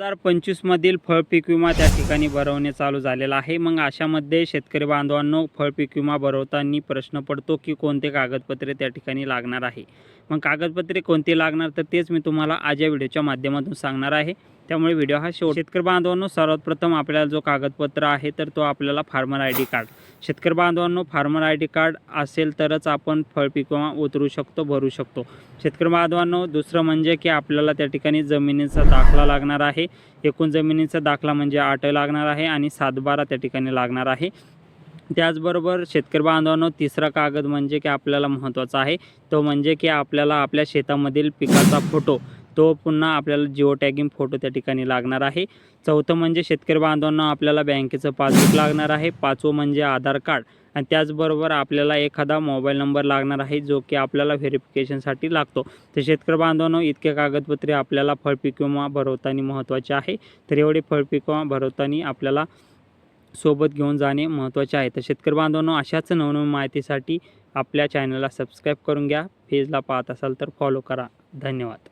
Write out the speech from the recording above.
हजार पंचवीसमधील फळपीक विमा त्या ठिकाणी भरवणे चालू झालेला आहे. मग अशामध्ये शेतकरी बांधवांनो फळपीक विमा भरवताना प्रश्न पडतो की कोणते कागदपत्रे त्या ठिकाणी लागणार आहे? मग कागदपत्रे कोणती लागणार? तर तेच मी तुम्हाला आज या व्हिडिओच्या माध्यमातून सांगणार आहे. त्यामुळे व्हिडिओ हा शेवट शेतकरी बांधवांनो सर्वात प्रथम आपल्याला जो कागदपत्र आहे तर तो आपल्याला फार्मर आय डी कार्ड शेतकरी बांधवांनो फार्मर आय डी कार्ड असेल तरच आपण फळपिकवा उतरू शकतो भरू शकतो. शेतकरी बांधवांनो दुसरं म्हणजे की आपल्याला त्या ठिकाणी जमिनीचा दाखला लागणार आहे. एकूण जमिनीचा दाखला म्हणजे आठ लागणार आहे आणि सातबारा त्या ठिकाणी लागणार आहे. त्याचबरोबर शेतकरी बांधवांनो तिसरा कागद म्हणजे की आपल्याला महत्त्वाचा आहे. तो म्हणजे की आपल्याला आपल्या शेतामधील पिकाचा फोटो. तो पुन्हा आपल्याला जिओ टॅगिंग फोटो त्या ठिकाणी लागणार आहे. चौथं म्हणजे शेतकरी बांधवांना आपल्याला बँकेचं पासबुक लागणार आहे. पाचवं म्हणजे आधार कार्ड. आणि त्याचबरोबर आपल्याला एखादा मोबाईल नंबर लागणार आहे जो की आपल्याला व्हेरिफिकेशनसाठी लागतो. तर शेतकरी बांधवांनो इतके कागदपत्रे आपल्याला फळपीक विमा भरवताना महत्त्वाचे आहे. तर एवढे फळपीक विमा भरवताना आपल्याला सोबत घेऊन जाणे महत्त्वाचे आहे. तर शेतकरी बांधवांनो अशाच नवनवीन माहितीसाठी आपल्या चॅनलला सबस्क्राईब करून घ्या. पेजला पाहत असाल तर फॉलो करा. धन्यवाद.